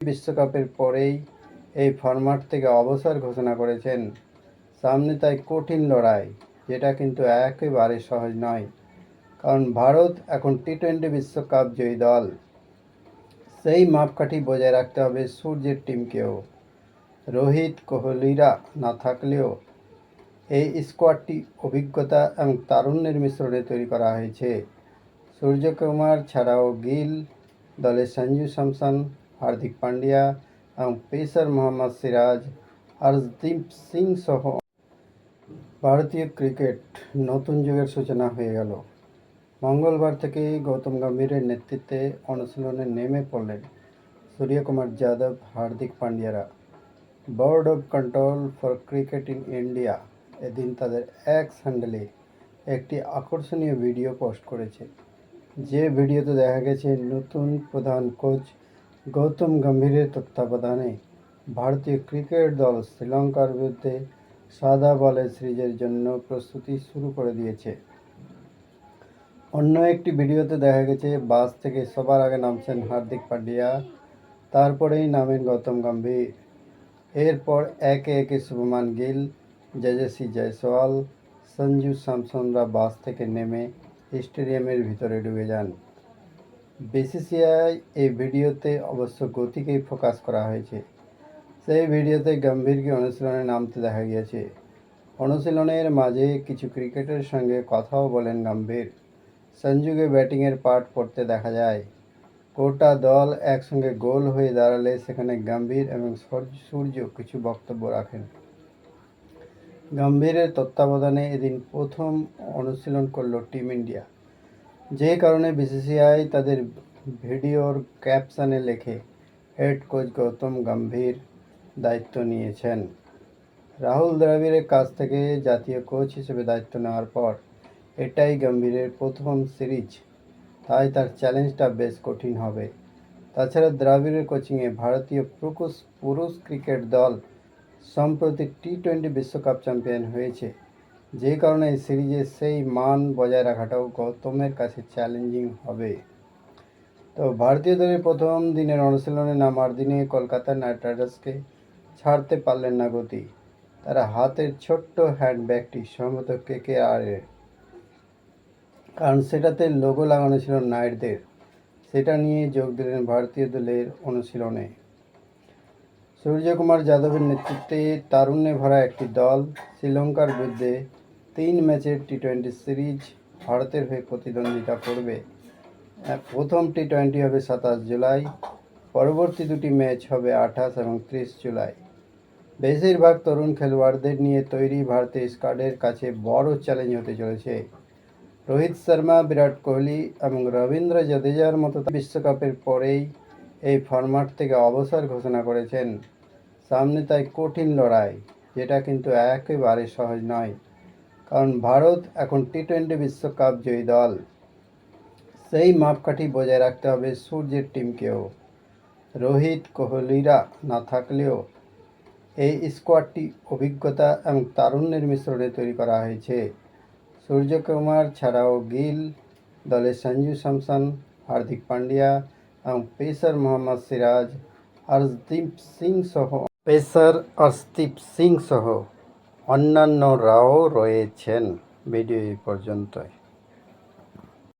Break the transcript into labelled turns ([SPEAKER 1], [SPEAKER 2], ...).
[SPEAKER 1] বিশ্বকাপের পরেই এই ফরম্যাট থেকে অবসর ঘোষণা করেছেন। সামনে তাই কঠিন লড়াই, যেটা কিন্তু একেবারে সহজ নয়, কারণ ভারত এখন টি টোয়েন্টি বিশ্বকাপ জয়ী দল। সেই মাপকাঠি বজায় রাখতে হবে সূর্যের টিমকেও। রোহিত কোহলিরা না থাকলেও এই স্কোয়াডটি অভিজ্ঞতা এবং তারুণ্যের মিশ্রণে তৈরি করা হয়েছে। সূর্যকুমার ছাড়াও গিল দলে সঞ্জু স্যামসন হার্দিক পান্ডিয়া এবং পেসার মোহাম্মদ সিরাজ হরদীপ সিং সহ ভারতীয় ক্রিকেট নতুন যুগের সূচনা হয়ে গেল মঙ্গলবার থেকে গৌতম গম্ভীরের নেতৃত্বে অনুশীলনে নেমে পড়লেন Suryakumar Yadav Hardik পান্ডিয়ারা board of control for cricket in India এদিন তাদের এক্স হ্যান্ডেলে একটি আকর্ষণীয় ভিডিও পোস্ট করেছে যে ভিডিওতে দেখা গেছে নতুন প্রধান কোচ গৌতম গম্ভীরের তত্ত্বাবধানে ভারতীয় ক্রিকেট দল শ্রীলঙ্কার বিরুদ্ধে সাদা বলের সিরিজের জন্য প্রস্তুতি শুরু করে দিয়েছে। অন্য একটি ভিডিওতে দেখা গেছে, বাস থেকে সবার আগে নামছেন হার্দিক পান্ডিয়া, তারপরেই নামেন গৌতম গম্ভীর। এরপর একে একে শুভমান গিল, জেজেসি জয়সওয়াল, সঞ্জু স্যামসনরা বাস থেকে নেমে স্টেডিয়ামের ভিতরে ঢুকে যান। বিসিসিআই এই ভিডিওতে অবশ্য গতিকেই ফোকাস করা হয়েছে। সেই ভিডিওতে গম্ভীরকে অনুশীলনে নামতে দেখা গিয়েছে। অনুশীলনের মাঝে কিছু ক্রিকেটের সঙ্গে কথাও বলেন গম্ভীর। সঞ্জুকে ব্যাটিংয়ের পার্ট পড়তে দেখা যায়। গোটা দল একসঙ্গে গোল হয়ে দাঁড়ালে সেখানে গম্ভীর এবং সূর্য কিছু বক্তব্য রাখেন। গম্ভীরের তত্ত্বাবধানে এদিন প্রথম অনুশীলন করল টিম ইন্ডিয়া। যে কারণে বিসিসিআই তাদের ভিডিওর ক্যাপশনে লেখে, হেড কোচ গৌতম গম্ভীর দায়িত্ব নিয়েছেন। রাহুল দ্রাবিড়ের কাছ থেকে জাতীয় কোচ হিসেবে দায়িত্ব নেওয়ার পর এটাই গম্ভীরের প্রথম সিরিজ। তাই তার চ্যালেঞ্জটা বেশ কঠিন হবে। তাছাড়া দ্রাবিড়ের কোচিংয়ে ভারতীয় পুরুষ পুরুষ ক্রিকেট দল সম্প্রতি টি টোয়েন্টি বিশ্বকাপ চ্যাম্পিয়ন হয়েছে। যে কারণে এই সেই মান বজায় রাখাটাও গৌতমের কাছে চ্যালেঞ্জিং হবে। তো ভারতীয় দলের প্রথম দিনের অনুশীলনে নামার দিনে কলকাতা নাইট রাইডার্সকে ছাড়তে পারলেন না গতি। তারা হাতের ছোট্ট হ্যান্ডব্যাগটি সম্ভবত কে কে আর কারণ সেটাতে লোগো লাগানো ছিল নাইটদের। সেটা নিয়ে যোগ দিলেন ভারতীয় দলের অনুশীলনে। সূর্যকুমার যাদবের নেতৃত্বে তারুণ্যে ভরা একটি দল শ্রীলঙ্কার বিরুদ্ধে তিন ম্যাচের টি টোয়েন্টি সিরিজ ভারতের হয়ে প্রতিদ্বন্দ্বিতা করবে। প্রথম টি টোয়েন্টি হবে সাতাশ জুলাই, পরবর্তী দুটি ম্যাচ হবে আঠাশ এবং ত্রিশ জুলাই। বেশিরভাগ তরুণ খেলোয়াড়দের নিয়ে তৈরি ভারতের স্কোয়াডের কাছে বড় চ্যালেঞ্জ হতে চলেছে। রোহিত শর্মা, বিরাট কোহলি এবং রবীন্দ্র জাদেজার মতো বিশ্বকাপের পরেই এই ফরম্যাট থেকে অবসর ঘোষণা করেছেন। সামনে তাই কঠিন লড়াই, যেটা কিন্তু একেবারে সহজ নয়। কারণ ভারত এখন টি টোয়েন্টি বিশ্বকাপ জয়ী দল। সেই মাপকাঠি বজায় রাখতে হবে সূর্যের টিমকেও। রোহিত কোহলিরা না থাকলেও এই স্কোয়াডটি অভিজ্ঞতা এবং তারুণ্যের মিশ্রণে তৈরি করা হয়েছে। সূর্যকুমার ছাড়াও গিল দলে সঞ্জু স্যামসন, হার্দিক পান্ডিয়া এবং পেসার মোহাম্মদ সিরাজ হরদীপ সিং সহ পেসার হরদীপ সিং সহ অন্যান্যরাও রয়েছেন ভিডিও এই পর্যন্তই।